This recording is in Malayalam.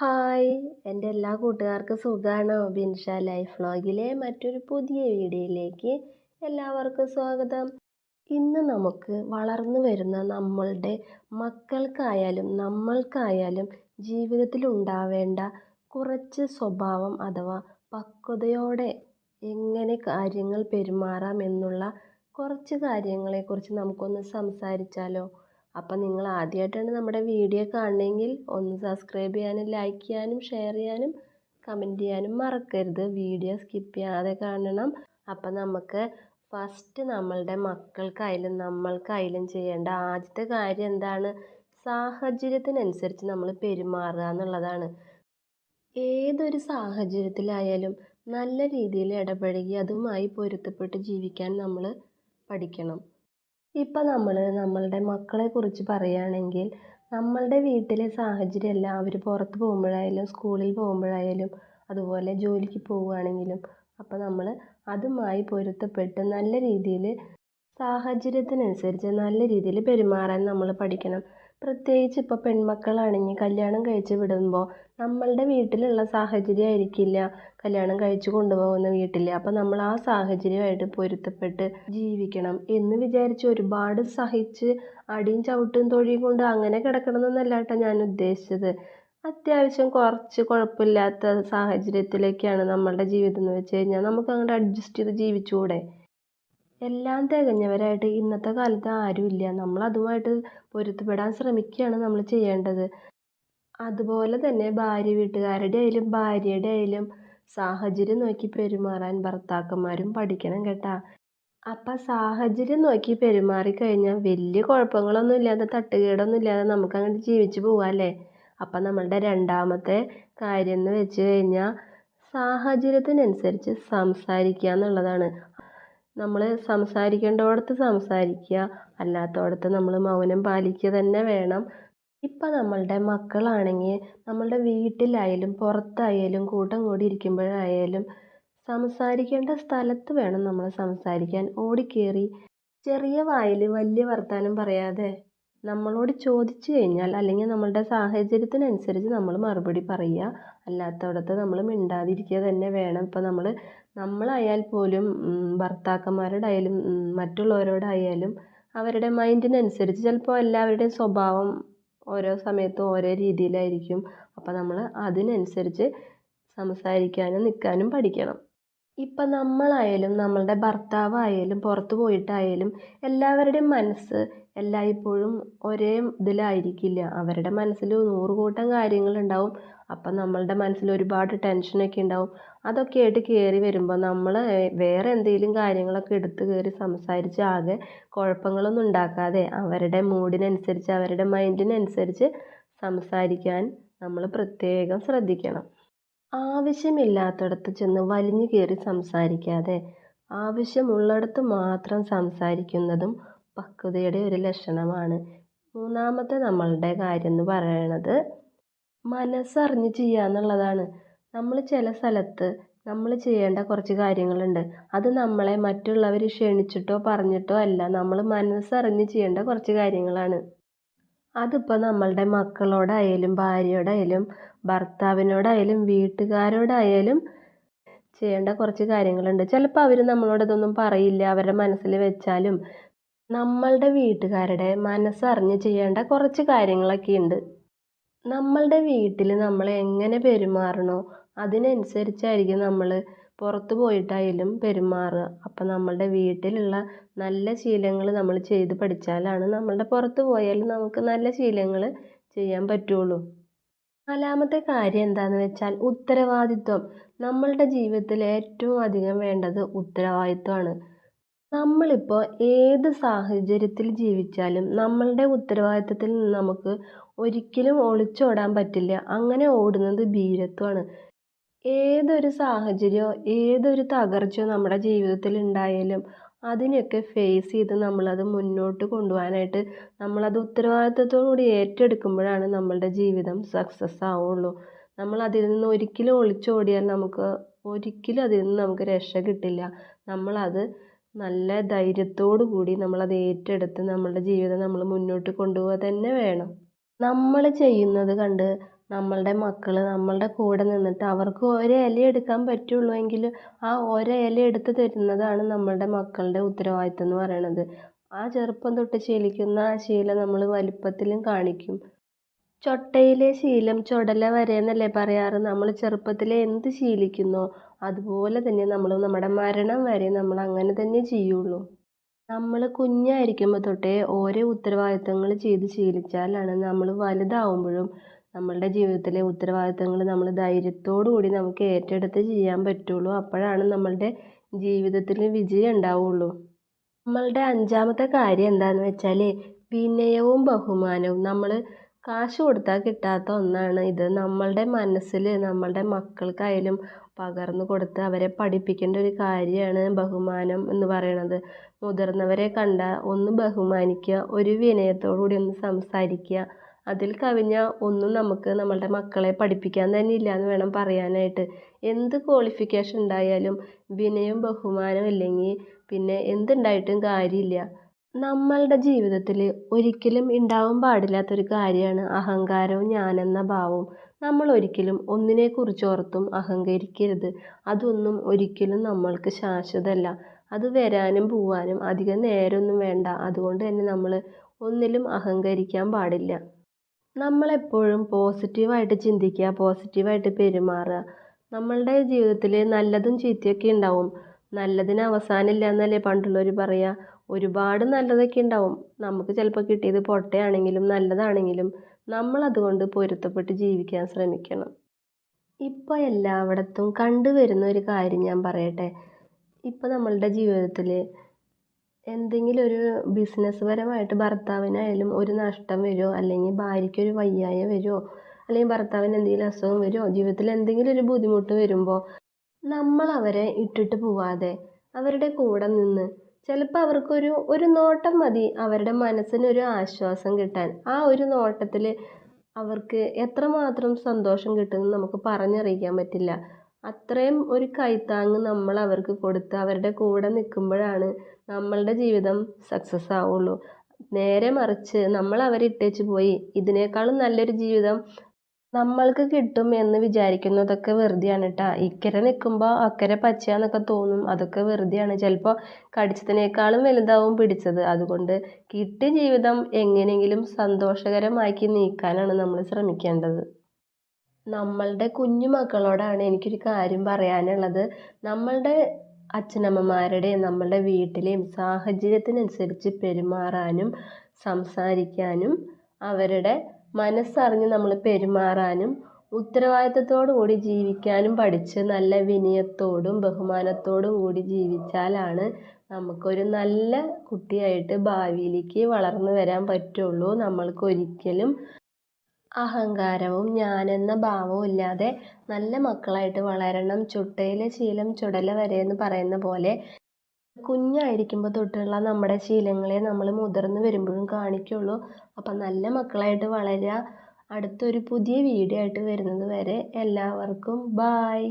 ഹായ്. എന്റെ എല്ലാ കൂട്ടുകാർക്കും സുഖമാണ് ബിൻഷ ലൈഫ് വ്ളോഗിലെ മറ്റൊരു പുതിയ വീഡിയോയിലേക്ക് എല്ലാവർക്കും സ്വാഗതം. ഇന്ന് നമുക്ക് വളർന്നു വരുന്ന നമ്മളുടെ മക്കൾക്കായാലും നമ്മൾക്കായാലും ജീവിതത്തിൽ ഉണ്ടാവേണ്ട കുറച്ച് സ്വഭാവം അഥവാ പക്വതയോടെ എങ്ങനെ കാര്യങ്ങൾ പെരുമാറാം എന്നുള്ള കുറച്ച് കാര്യങ്ങളെക്കുറിച്ച് നമുക്കൊന്ന് സംസാരിച്ചാലോ? അപ്പം നിങ്ങൾ ആദ്യമായിട്ടാണ് നമ്മുടെ വീഡിയോ കാണണമെങ്കിൽ ഒന്ന് സബ്സ്ക്രൈബ് ചെയ്യാനും ലൈക്ക് ചെയ്യാനും ഷെയർ ചെയ്യാനും കമന്റ് ചെയ്യാനും മറക്കരുത്. വീഡിയോ സ്കിപ്പ് ചെയ്യാതെ കാണണം. അപ്പം നമുക്ക് ഫസ്റ്റ് നമ്മളുടെ മക്കൾക്കായാലും നമ്മൾക്കായാലും ചെയ്യേണ്ട ആദ്യത്തെ കാര്യം എന്താണ്? സാഹചര്യത്തിനനുസരിച്ച് നമ്മൾ പെരുമാറുക എന്നുള്ളതാണ്. ഏതൊരു സാഹചര്യത്തിലായാലും നല്ല രീതിയിൽ ഇടപഴകി അതുമായി പൊരുത്തപ്പെട്ട് ജീവിക്കാൻ നമ്മൾ പഠിക്കണം. ഇപ്പം നമ്മൾ നമ്മളുടെ മക്കളെക്കുറിച്ച് പറയുകയാണെങ്കിൽ നമ്മളുടെ വീട്ടിലെ സാഹചര്യമല്ല അവർ പുറത്ത് പോകുമ്പോഴായാലും സ്കൂളിൽ പോകുമ്പോഴായാലും അതുപോലെ ജോലിക്ക് പോവുകയാണെങ്കിലും അപ്പോൾ നമ്മൾ അതുമായി പൊരുത്തപ്പെട്ട് നല്ല രീതിയിൽ സാഹചര്യത്തിനനുസരിച്ച് നല്ല രീതിയിൽ പെരുമാറാൻ നമ്മൾ പഠിക്കണം. പ്രത്യേകിച്ച് ഇപ്പോൾ പെൺമക്കളാണെങ്കിൽ കല്യാണം കഴിച്ച് വിടുമ്പോൾ നമ്മളുടെ വീട്ടിലുള്ള സാഹചര്യം ആയിരിക്കില്ല കല്യാണം കഴിച്ച് കൊണ്ടുപോകുന്ന വീട്ടിൽ അപ്പോൾ നമ്മൾ ആ സാഹചര്യമായിട്ട് പൊരുത്തപ്പെട്ട് ജീവിക്കണം എന്ന് വിചാരിച്ച് ഒരുപാട് സഹിച്ച് അടിയും ചവിട്ടും തൊഴിയും കൊണ്ട് അങ്ങനെ കിടക്കണമെന്നല്ല കേട്ടോ ഞാൻ ഉദ്ദേശിച്ചത്. അത്യാവശ്യം കുറച്ച് കുഴപ്പമില്ലാത്ത സാഹചര്യത്തിലേക്കാണ് നമ്മളുടെ ജീവിതം എന്ന് വെച്ച് കഴിഞ്ഞാൽ നമുക്ക് അങ്ങോട്ട് അഡ്ജസ്റ്റ് ചെയ്ത് ജീവിച്ചുകൂടെ? എല്ലാം തികഞ്ഞവരായിട്ട് ഇന്നത്തെ കാലത്ത് ആരുമില്ല നമ്മൾ അതുമായിട്ട് പൊരുത്തപ്പെടാൻ ശ്രമിക്കുകയാണ് നമ്മൾ ചെയ്യേണ്ടത്. അതുപോലെ തന്നെ ഭാര്യ വീട്ടുകാരുടെ ആയാലും ഭാര്യയുടെ ആയാലും സാഹചര്യം നോക്കി പെരുമാറാൻ ഭർത്താക്കന്മാരും പഠിക്കണം കേട്ടാ. അപ്പം സാഹചര്യം നോക്കി പെരുമാറി കഴിഞ്ഞാൽ വലിയ കുഴപ്പങ്ങളൊന്നും ഇല്ലാതെ തട്ടുകേടൊന്നും ഇല്ലാതെ നമുക്ക് അങ്ങോട്ട് ജീവിച്ചു പോവാല്ലേ അപ്പം നമ്മളുടെ രണ്ടാമത്തെ കാര്യം എന്ന് വെച്ച് കഴിഞ്ഞാൽ സാഹചര്യത്തിനനുസരിച്ച് സംസാരിക്കുക എന്നുള്ളതാണ്. നമ്മൾ സംസാരിക്കേണ്ടിടത്ത് സംസാരിക്കുക. അല്ലാത്തിടത്ത് നമ്മൾ മൗനം പാലിക്കുക തന്നെ വേണം. ഇപ്പം നമ്മളുടെ മക്കളാണെങ്കിൽ നമ്മളുടെ വീട്ടിലായാലും പുറത്തായാലും കൂട്ടം കൂടി ഇരിക്കുമ്പോഴായാലും സംസാരിക്കേണ്ട സ്ഥലത്ത് വേണം നമ്മൾ സംസാരിക്കാൻ. ഓടിക്കേറി ചെറിയ വായിൽ വലിയ വർത്തമാനം പറയാതെ നമ്മളോട് ചോദിച്ചു കഴിഞ്ഞാൽ അല്ലെങ്കിൽ നമ്മളുടെ സാഹചര്യത്തിനനുസരിച്ച് നമ്മൾ മറുപടി പറയുക. അല്ലാത്തിടത്ത് നമ്മൾ മിണ്ടാതിരിക്കുക തന്നെ വേണം. ഇപ്പം നമ്മൾ നമ്മളായാൽ പോലും ഭർത്താക്കന്മാരോടായാലും മറ്റുള്ളവരോടായാലും അവരുടെ മൈൻഡിനനുസരിച്ച് ചിലപ്പോൾ എല്ലാവരുടെയും സ്വഭാവം ഓരോ സമയത്തും ഓരോ രീതിയിലായിരിക്കും. അപ്പം നമ്മൾ അതിനനുസരിച്ച് സംസാരിക്കാനും നിൽക്കാനും പഠിക്കണം. ഇപ്പം നമ്മളായാലും നമ്മളുടെ ഭർത്താവായാലും പുറത്ത് പോയിട്ടായാലും എല്ലാവരുടെയും മനസ്സ് എല്ലായ്പ്പോഴും ഒരേ ഇതിലായിരിക്കില്ല. അവരുടെ മനസ്സിൽ നൂറ് കൂട്ടം കാര്യങ്ങളുണ്ടാവും. അപ്പം നമ്മളുടെ മനസ്സിൽ ഒരുപാട് ടെൻഷനൊക്കെ ഉണ്ടാവും. അതൊക്കെ ആയിട്ട് കയറി വരുമ്പോൾ നമ്മൾ വേറെ എന്തെങ്കിലും കാര്യങ്ങളൊക്കെ എടുത്ത് കയറി സംസാരിച്ച് ആകെ കുഴപ്പങ്ങളൊന്നും ഉണ്ടാക്കാതെ അവരുടെ മൂഡിനനുസരിച്ച് അവരുടെ മൈൻഡിനനുസരിച്ച് സംസാരിക്കാൻ നമ്മൾ പ്രത്യേകം ശ്രദ്ധിക്കണം. ആവശ്യമില്ലാത്തടത്ത് ചെന്ന് വലിഞ്ഞു കയറി സംസാരിക്കാതെ ആവശ്യമുള്ളിടത്ത് മാത്രം സംസാരിക്കുന്നതും പക്വതയുടെ ഒരു ലക്ഷണമാണ്. മൂന്നാമത്തെ നമ്മളുടെ കാര്യം എന്ന് പറയണത് മനസ്സറിഞ്ഞ് ചെയ്യുക എന്നുള്ളതാണ്. നമ്മൾ ചില സ്ഥലത്ത് നമ്മൾ ചെയ്യേണ്ട കുറച്ച് കാര്യങ്ങളുണ്ട്. അത് നമ്മളെ മറ്റുള്ളവർ ക്ഷണിച്ചിട്ടോ പറഞ്ഞിട്ടോ അല്ല നമ്മൾ മനസ്സറിഞ്ഞ് ചെയ്യേണ്ട കുറച്ച് കാര്യങ്ങളാണ്. അതിപ്പോൾ നമ്മളുടെ മക്കളോടായാലും ഭാര്യയോടായാലും ഭർത്താവിനോടായാലും വീട്ടുകാരോടായാലും ചെയ്യേണ്ട കുറച്ച് കാര്യങ്ങളുണ്ട്. ചിലപ്പോൾ അവർ നമ്മളോടതൊന്നും പറയില്ല. അവരുടെ മനസ്സിൽ വെച്ചാലും നമ്മളുടെ വീട്ടുകാരുടെ മനസ്സറിഞ്ഞ് ചെയ്യേണ്ട കുറച്ച് കാര്യങ്ങളൊക്കെ ഉണ്ട് നമ്മളുടെ വീട്ടിൽ നമ്മൾ എങ്ങനെ പെരുമാറണോ അതിനനുസരിച്ചായിരിക്കും നമ്മൾ പുറത്ത് പോയിട്ടായാലും പെരുമാറുക. അപ്പം നമ്മളുടെ വീട്ടിലുള്ള നല്ല ശീലങ്ങൾ നമ്മൾ ചെയ്ത് പഠിച്ചാലാണ് നമ്മളുടെ പുറത്ത് പോയാലും നമുക്ക് നല്ല ശീലങ്ങൾ ചെയ്യാൻ പറ്റുള്ളൂ. നാലാമത്തെ കാര്യം എന്താണെന്ന് വെച്ചാൽ ഉത്തരവാദിത്വം. നമ്മളുടെ ജീവിതത്തിൽ ഏറ്റവും അധികം വേണ്ടത് ഉത്തരവാദിത്വമാണ്. നമ്മളിപ്പോൾ ഏത് സാഹചര്യത്തിൽ ജീവിച്ചാലും നമ്മളുടെ ഉത്തരവാദിത്തത്തിൽ നിന്ന് നമുക്ക് ഒരിക്കലും ഒളിച്ചോടാൻ പറ്റില്ല. അങ്ങനെ ഓടുന്നത് ഭീരത്വമാണ്. ഏതൊരു സാഹചര്യമോ ഏതൊരു തകർച്ചയോ നമ്മുടെ ജീവിതത്തിൽ ഉണ്ടായാലും അതിനെയൊക്കെ ഫേസ് ചെയ്ത് നമ്മളത് മുന്നോട്ട് കൊണ്ടുപോകാനായിട്ട് നമ്മളത് ഉത്തരവാദിത്തത്തോടു കൂടി ഏറ്റെടുക്കുമ്പോഴാണ് നമ്മളുടെ ജീവിതം സക്സസ് ആവുള്ളൂ. നമ്മൾ അതിൽ നിന്ന് ഒരിക്കലും ഒളിച്ചോടിയാൽ നമുക്ക് ഒരിക്കലും അതിൽ നിന്ന് നമുക്ക് രക്ഷ കിട്ടില്ല. നമ്മളത് നല്ല ധൈര്യത്തോടു കൂടി നമ്മളത് ഏറ്റെടുത്ത് നമ്മളുടെ ജീവിതം നമ്മൾ മുന്നോട്ട് കൊണ്ടുപോവുക തന്നെ വേണം. നമ്മൾ ചെയ്യുന്നത് കണ്ട് നമ്മളുടെ മക്കൾ നമ്മളുടെ കൂടെ നിന്നിട്ട് അവർക്ക് ഒരു ഇല എടുക്കാൻ പറ്റുള്ളൂ എങ്കിൽ ആ ഒരു ഇല എടുത്ത് തരുന്നതാണ് നമ്മളുടെ മക്കളുടെ ഉത്തരവാദിത്തം എന്ന് പറയണത്. ആ ചെറുപ്പം തൊട്ട് ശീലിക്കുന്ന ആ ശീലം നമ്മൾ വലുപ്പത്തിലും കാണിക്കും. ചൊട്ടയിലെ ശീലം ചുടല വരെ എന്നല്ലേ പറയാറ്? നമ്മൾ ചെറുപ്പത്തിലെ എന്ത് ശീലിക്കുന്നോ അതുപോലെ തന്നെ നമ്മൾ നമ്മുടെ മരണം വരെ നമ്മൾ അങ്ങനെ തന്നെ ചെയ്യുള്ളൂ. നമ്മൾ കുഞ്ഞായിരിക്കുമ്പോൾ തൊട്ടേ ഓരോ ഉത്തരവാദിത്തങ്ങൾ ചെയ്ത് ശീലിച്ചാലാണ് നമ്മൾ വലുതാവുമ്പോഴും നമ്മളുടെ ജീവിതത്തിലെ ഉത്തരവാദിത്തങ്ങൾ നമ്മൾ കൂടി നമുക്ക് ഏറ്റെടുത്ത് ചെയ്യാൻ പറ്റുള്ളൂ. അപ്പോഴാണ് നമ്മളുടെ ജീവിതത്തിൽ വിജയം ഉണ്ടാവുള്ളൂ. നമ്മളുടെ അഞ്ചാമത്തെ കാര്യം എന്താണെന്ന് വെച്ചാൽ വിനയവും ബഹുമാനവും. നമ്മൾ കാശ് കൊടുത്താൽ കിട്ടാത്ത ഒന്നാണ് ഇത്. നമ്മളുടെ മനസ്സിൽ നമ്മളുടെ മക്കൾക്കായാലും പകർന്നു കൊടുത്ത് അവരെ പഠിപ്പിക്കേണ്ട ഒരു കാര്യമാണ് ബഹുമാനം എന്ന് പറയണത്. മുതിർന്നവരെ കണ്ടാൽ ഒന്ന് ബഹുമാനിക്കുക ഒരു വിനയത്തോടു കൂടി ഒന്ന് സംസാരിക്കുക. അതിൽ കവിഞ്ഞ ഒന്നും നമുക്ക് നമ്മളുടെ മക്കളെ പഠിപ്പിക്കാൻ തന്നെ ഇല്ല എന്ന് വേണം പറയാനായിട്ട്. എന്ത് ക്വാളിഫിക്കേഷൻ ഉണ്ടായാലും വിനയവും ബഹുമാനം ഇല്ലെങ്കിൽ പിന്നെ എന്തുണ്ടായിട്ടും കാര്യമില്ല. നമ്മളുടെ ജീവിതത്തിൽ ഒരിക്കലും ഉണ്ടാവാൻ പാടില്ലാത്തൊരു കാര്യമാണ് അഹങ്കാരവും ഞാനെന്ന ഭാവവും. നമ്മൾ ഒരിക്കലും ഒന്നിനെക്കുറിച്ച് ഓർത്തും അഹങ്കരിക്കരുത്. അതൊന്നും ഒരിക്കലും നമ്മൾക്ക് ശാശ്വതമല്ല അത് വരാനും പോവാനും അധികം നേരമൊന്നും വേണ്ട. അതുകൊണ്ട് തന്നെ നമ്മൾ ഒന്നിലും അഹങ്കരിക്കാൻ പാടില്ല. നമ്മളെപ്പോഴും പോസിറ്റീവായിട്ട് ചിന്തിക്കുക പോസിറ്റീവായിട്ട് പെരുമാറുക. നമ്മളുടെ ജീവിതത്തിൽ നല്ലതും ചീത്തയൊക്കെ ഉണ്ടാവും നല്ലതിന് അവസാനമില്ല എന്നല്ലേ പണ്ടുള്ളവർ പറയുക ഒരുപാട് നല്ലതൊക്കെ ഉണ്ടാവും. നമുക്ക് ചിലപ്പോൾ കിട്ടിയത് പൊട്ടയാണെങ്കിലും നല്ലതാണെങ്കിലും നമ്മൾ അതുകൊണ്ട് പൊരുത്തപ്പെട്ട് ജീവിക്കാൻ ശ്രമിക്കണം. ഇപ്പോൾ എല്ലായിടത്തും കണ്ടുവരുന്ന ഒരു കാര്യം ഞാൻ പറയട്ടെ. ഇപ്പോൾ നമ്മളുടെ ജീവിതത്തിൽ എന്തെങ്കിലും ഒരു ബിസിനസ് പരമായിട്ട് ഭർത്താവിനായാലും ഒരു നഷ്ടം വരുമോ അല്ലെങ്കിൽ ഭാര്യയ്ക്ക് ഒരു വയ്യായ വരുമോ അല്ലെങ്കിൽ ഭർത്താവിന് എന്തെങ്കിലും അസുഖം വരുമോ ജീവിതത്തിൽ എന്തെങ്കിലും ഒരു ബുദ്ധിമുട്ട് വരുമ്പോൾ നമ്മൾ അവരെ ഇട്ടിട്ട് പോവാതെ അവരുടെ കൂടെ നിന്ന് ചിലപ്പോൾ അവർക്കൊരു ഒരു നോട്ടം മതി അവരുടെ മനസ്സിനൊരു ആശ്വാസം കിട്ടാൻ. ആ ഒരു നോട്ടത്തിൽ അവർക്ക് എത്രമാത്രം സന്തോഷം കിട്ടുമെന്ന് നമുക്ക് പറഞ്ഞറിയിക്കാൻ പറ്റില്ല. അത്രയും ഒരു കൈത്താങ് നമ്മൾ അവർക്ക് കൊടുത്ത് അവരുടെ കൂടെ നിൽക്കുമ്പോഴാണ് നമ്മളുടെ ജീവിതം സക്സസ് ആവുള്ളൂ. നേരെ മറിച്ച് നമ്മൾ അവരെ ഇട്ടേച്ച് പോയി. ഇതിനേക്കാളും നല്ലൊരു ജീവിതം നമ്മൾക്ക് കിട്ടും എന്ന് വിചാരിക്കുന്നതൊക്കെ വെറുതെയാണ് കേട്ടോ ഇക്കരെ നിൽക്കുമ്പോൾ അക്കരെ പച്ചയാന്നൊക്കെ തോന്നും. അതൊക്കെ വെറുതെയാണ്. ചിലപ്പോൾ കടിച്ചതിനേക്കാളും വലുതാവും പിടിച്ചത്. അതുകൊണ്ട് കിട്ടിയ ജീവിതം എങ്ങനെയെങ്കിലും സന്തോഷകരമാക്കി നീക്കാനാണ് നമ്മൾ ശ്രമിക്കേണ്ടത്. നമ്മളുടെ കുഞ്ഞു മക്കളോടാണ് എനിക്കൊരു കാര്യം പറയാനുള്ളത്. നമ്മളുടെ അച്ഛനമ്മമാരുടെയും നമ്മളുടെ വീട്ടിലെയും സാഹചര്യത്തിനനുസരിച്ച് പെരുമാറാനും സംസാരിക്കാനും അവരുടെ മനസ്സറിഞ്ഞ് നമ്മൾ പെരുമാറാനും ഉത്തരവാദിത്തത്തോടു കൂടി ജീവിക്കാനും പഠിച്ച് നല്ല വിനയത്തോടും ബഹുമാനത്തോടും കൂടി ജീവിച്ചാലാണ് നമുക്കൊരു നല്ല കുട്ടിയായിട്ട് ഭാവിയിലേക്ക് വളർന്നു വരാൻ പറ്റുള്ളൂ. നമ്മൾക്ക് ഒരിക്കലും അഹങ്കാരവും ഞാനെന്ന ഭാവവും ഇല്ലാതെ നല്ല മക്കളായിട്ട് വളരണം. ചുട്ടയിലെ ശീലം ചുടല വരെ എന്ന് പറയുന്ന പോലെ കുഞ്ഞായിരിക്കുമ്പോൾ തൊട്ടുള്ള നമ്മുടെ ശീലങ്ങളെ നമ്മൾ മുതിർന്ന് വരുമ്പോഴും കാണിക്കുള്ളൂ. അപ്പം നല്ല മക്കളായിട്ട് വളരുക അടുത്തൊരു പുതിയ വീഡിയോ ആയിട്ട് വരുന്നത് വരെ എല്ലാവർക്കും ബായ്